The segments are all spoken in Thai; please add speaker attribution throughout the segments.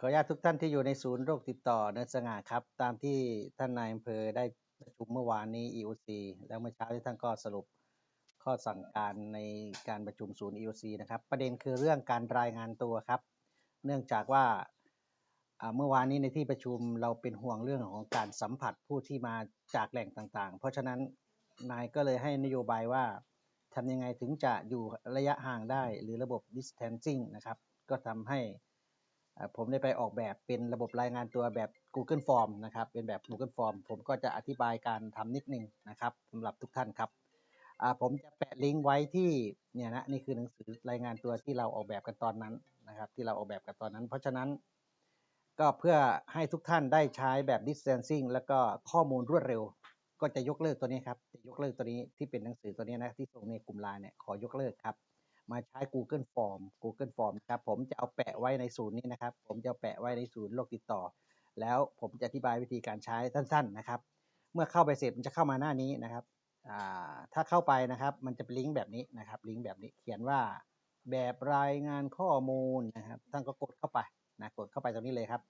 Speaker 1: ขออนุญาตทุกท่านที่อยู่ในศูนย์โรคติดต่อเนินสง่าครับ ตามที่ท่านนายอำเภอได้ประชุมเมื่อวานนี้ EOC แล้วเมื่อเช้าที่ท่านก็สรุปข้อสั่งการในการประชุมศูนย์ EOC นะครับ ประเด็นคือเรื่องการรายงานตัวครับ เนื่องจากว่าเมื่อวานนี้ในที่ประชุมเราเป็นห่วงเรื่องของการสัมผัสผู้ที่มาจากแหล่งต่างๆ เพราะฉะนั้นนายก็เลยให้นโยบายว่าทำยังไงถึงจะอยู่ระยะห่างได้หรือระบบ distancing นะครับ ก็ทำให้ ผมได้ไปออกแบบเป็นระบบรายงานตัวแบบ Google Form นะครับ เป็นแบบ Google Form ผมก็จะอธิบายการทำนิดนึงนะครับสำหรับทุกท่านครับ ผมจะแปะลิงก์ไว้ที่เนี่ยนะนี่คือหนังสือรายงานตัวที่เราออกแบบกันตอนนั้นนะครับ ที่เราออกแบบกันตอนนั้น เพราะฉะนั้นก็เพื่อให้ทุกท่านได้ใช้แบบ distancing แล้วก็ข้อมูลรวดเร็ว ก็จะยกเลิกตัวนี้ครับ จะยกเลิกตัวนี้ที่เป็นหนังสือตัวนี้นะที่ส่งในกลุ่มไลน์เนี่ยขอยกเลิกครับ มาใช้ Google Form Google Form นะครับผมจะเอาแปะไว้ในศูนย์นี้นะครับ ผมจะแปะไว้ในศูนย์โรคติดต่อ แล้วผมจะอธิบายวิธีการใช้สั้น ๆนะครับ เมื่อเข้าไปเสร็จมันจะเข้ามาหน้านี้นะครับถ้าเข้าไปนะครับ มันจะเป็นลิงก์แบบนี้นะครับ ลิงก์แบบนี้เขียนว่าแบบรายงานข้อมูลนะครับท่านก็กดเข้าไปนะกดเข้าไปตรงนี้เลยครับ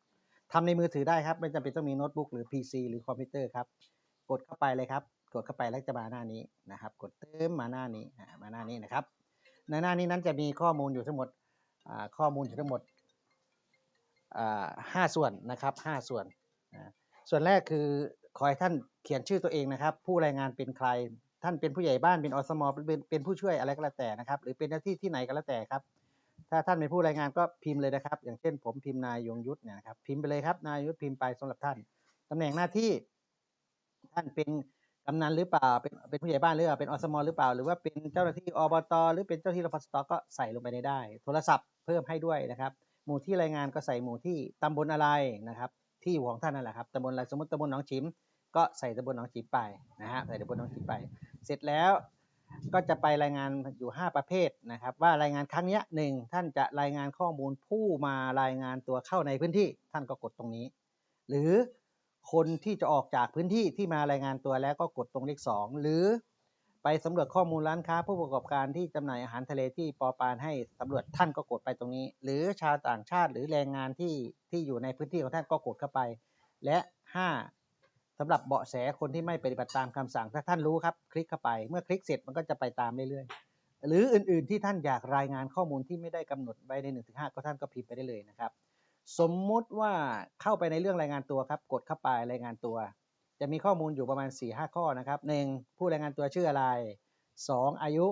Speaker 1: ทำในมือถือได้ครับ ไม่จำเป็นต้องมีโน้ตบุ๊กหรือ PC หรือคอมพิวเตอร์ครับ กดเข้าไปเลยครับ กดเข้าไปแล้วจะมาหน้านี้นะครับ กดเติมมาหน้านี้มาหน้านี้นะครับ ในหน้านี้นั้นจะมีข้อมูลอยู่ทั้งหมดข้อมูลอยู่ทั้งหมดห้าส่วนนะครับห้าส่วน ส่วนแรกคือขอให้ท่านเขียนชื่อตัวเองนะครับ ผู้รายงานเป็นใคร ท่านเป็นผู้ใหญ่บ้านเป็นอสมเป็นเป็นผู้ช่วยอะไรก็แล้วแต่นะครับ หรือเป็นหน้าที่ที่ไหนก็แล้วแต่ครับ ถ้าท่านเป็นผู้รายงานก็พิมพ์เลยนะครับ อย่างเช่น ผมพิมพ์นายยงยุทธเนี่ยนะครับพิมพ์ไปเลยครับนายยงยุทธพิมพ์ไปสำหรับท่านตำแหน่งหน้าที่ท่านเป็น กำนันหรือเปล่าเป็นเป็นผู้ใหญ่บ้านหรือเปล่าเป็นอสมหรือเปล่า หรือว่าเป็นเจ้าหน้าที่อบตหรือเป็นเจ้าหน้าที่รพสตก็ใส่ลงไปในได้ โทรศัพท์เพิ่มให้ด้วยนะครับ หมู่ที่รายงานก็ใส่หมู่ที่ตำบลอะไรนะครับที่อยู่ของท่านนั่นแหละครับตำบลอะไรสมมติตำบลหนองฉิม ก็ใส่ตำบลหนองฉิมไปนะฮะใส่ตำบลหนองฉิมไป เสร็จแล้วก็จะไปรายงานอยู่ 5 ประเภทนะครับ ว่ารายงานครั้งนี้หนึ่งท่านจะรายงานข้อมูลผู้มารายงานตัวเข้าในพื้นที่ท่านก็กดตรงนี้ หรือ คนที่จะออกจากพื้นที่ที่มารายงานตัวแล้วก็กดตรงเลขสองหรือไปสำรวจข้อมูลร้านค้าผู้ประกอบการที่จำหน่ายอาหารทะเลที่ปอปานให้สำรวจท่านก็กดไปตรงนี้ หรือชาวต่างชาติหรือแรงงานที่ที่อยู่ในพื้นที่ของท่านก็กดเข้าไป และห้าสำหรับเบาะแสคนที่ไม่ปฏิบัติตามคำสั่งถ้าท่านรู้ครับ คลิกเข้าไป เมื่อคลิกเสร็จมันก็จะไปตามเรื่อยๆ หรืออื่นๆที่ท่านอยากรายงานข้อมูลที่ไม่ได้กำหนดไว้ใน1นถึงหก็ท่านก็พิมพ์ไปได้เลยนะครับ สมมุติว่าเข้าไปในเรื่องรายงานตัวครับ กดเข้าไปรายงานตัว จะมีข้อมูลอยู่ประมาณ4ี่ห้าข้อนะครับหนึ่งผู้รายงานตัวชื่ออะไร 2 อายุ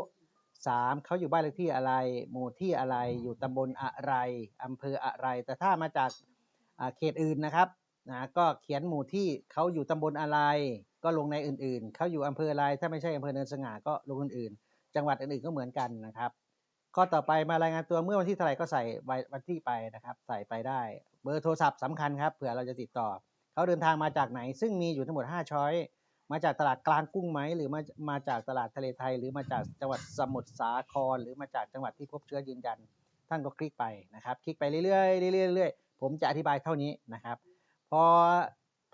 Speaker 1: 3 เขาอยู่บ้านเลขที่อะไร หมู่ที่อะไรอยู่ตำบลอะไรอำเภออะไร แต่ถ้ามาจากาเขตอื่นนะครับนะก็เขียนหมู่ที่เขาอยู่ตำบลอะไร ก็ลงในอื่นๆ เขาอยู่อำเภออะไร ถ้าไม่ใช่อำเภอเนินสง่าก็ลงอื่นๆ จังหวัดอื่นๆก็เหมือนกันนะครับ ข้อต่อไปมารายงานตัวเมื่อวันที่เท่าไหร่ก็ใส่วันที่ไปนะครับ ใส่ไปได้ เบอร์โทรศัพท์สำคัญครับเผื่อเราจะติดต่อ เขาเดินทางมาจากไหน ซึ่งมีอยู่ทั้งหมด 5 ช้อย มาจากตลาดกลางกุ้งไหม หรือมามาจากตลาดทะเลไทย หรือมาจากจังหวัดสมุทรสาคร หรือมาจากจังหวัดที่พบเชื้อยืนยัน ท่านก็คลิกไปนะครับ คลิกไปเรื่อยๆเรื่อยๆเรื่อยๆผมจะอธิบายเท่านี้นะครับ พอ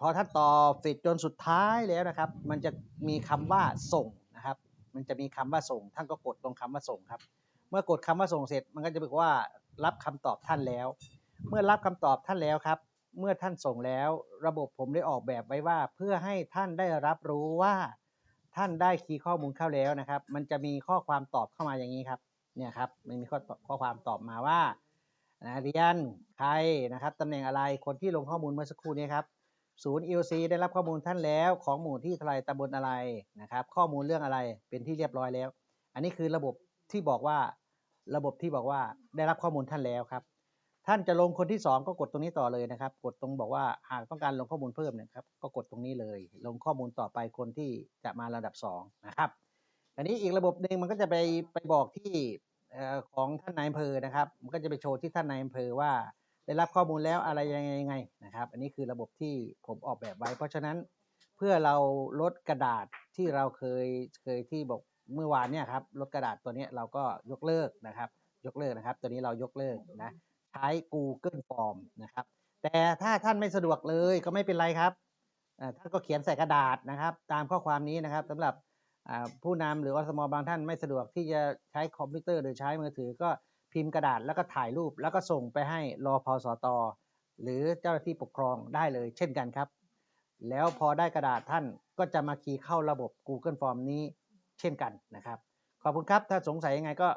Speaker 1: พอท่านตอบเสร็จจนสุดท้ายแล้วนะครับ มันจะมีคำว่าส่งนะครับ มันจะมีคำว่าส่ง ท่านก็กดตรงคำว่าส่งครับ เมื่อกดคำว่าส่งเสร็จ มันก็จะบอกว่ารับคำตอบท่านแล้ว เมื่อรับคำตอบท่านแล้วครับ เมื่อท่านส่งแล้ว ระบบผมได้ออกแบบไว้ว่า เพื่อให้ท่านได้รับรู้ว่าท่านได้คีย์ข้อมูลเข้าแล้วนะครับ มันจะมีข้อความตอบเข้ามาอย่างนี้ครับ เนี่ยครับ มันมีข้อข้อความตอบมาว่านะเรียนใครนะครับตำแหน่งอะไร คนที่ลงข้อมูลเมื่อสักครู่นี้ครับ ศูนย์ EOC ได้รับข้อมูลท่านแล้ว ของหมู่ที่ท่าไรตำบลอะไรนะครับ ข้อมูลเรื่องอะไร เป็นที่เรียบร้อยแล้ว อันนี้คือระบบที่บอกว่า ระบบที่บอกว่าได้รับข้อมูลท่านแล้วครับ ท่านจะลงคนที่ 2 ก็กดตรงนี้ต่อเลยนะครับ กดตรงบอกว่าหากต้องการลงข้อมูลเพิ่มนยครับ ก็กดตรงนี้เลย ลงข้อมูลต่อไปคนที่จะมาระดับ 2 นะครับ อันนี้อีกระบบหนึ่งมันก็จะไปไปบอกที่ของท่านนายอำเภอนะครับ มันก็จะไปโชว์ที่ท่านนายอำเภอว่า ได้รับข้อมูลแล้วอะไรยังไงยังไงนะครับ อันนี้คือระบบที่ผมออกแบบไว้ เพราะฉะนั้นเพื่อเราลดกระดาษที่เราเคยเคยที่บอก เมื่อวานเนี่ยครับลดกระดาษตัวนี้เราก็ยกเลิกนะครับ ยกเลิกนะครับ ตัวนี้เรายกเลิกนะใช้ Google Form นะครับ แต่ถ้าท่านไม่สะดวกเลยก็ไม่เป็นไรครับท่านก็เขียนใส่กระดาษนะครับ ตามข้อความนี้นะครับสำหรับผู้นำหรืออสมอบางท่านไม่สะดวกที่จะใช้คอมพิวเตอร์หรือใช้มือถือก็พิมพ์กระดาษแล้วก็ถ่ายรูปแล้วก็ส่งไปให้รอพสตหรือเจ้าหน้าที่ปกครองได้เลย เช่นกันครับ แล้วพอได้กระดาษท่านก็จะมาคีย์เข้าระบบ Google Form นี้ เช่นกันนะครับ ขอบคุณครับ ถ้าสงสัยยังไงก็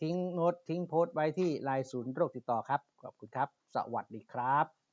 Speaker 1: ทิ้งโน้ตทิ้งโพสต์ไว้ที่ไลน์ศูนย์โรคติดต่อครับ ขอบคุณครับ สวัสดีครับ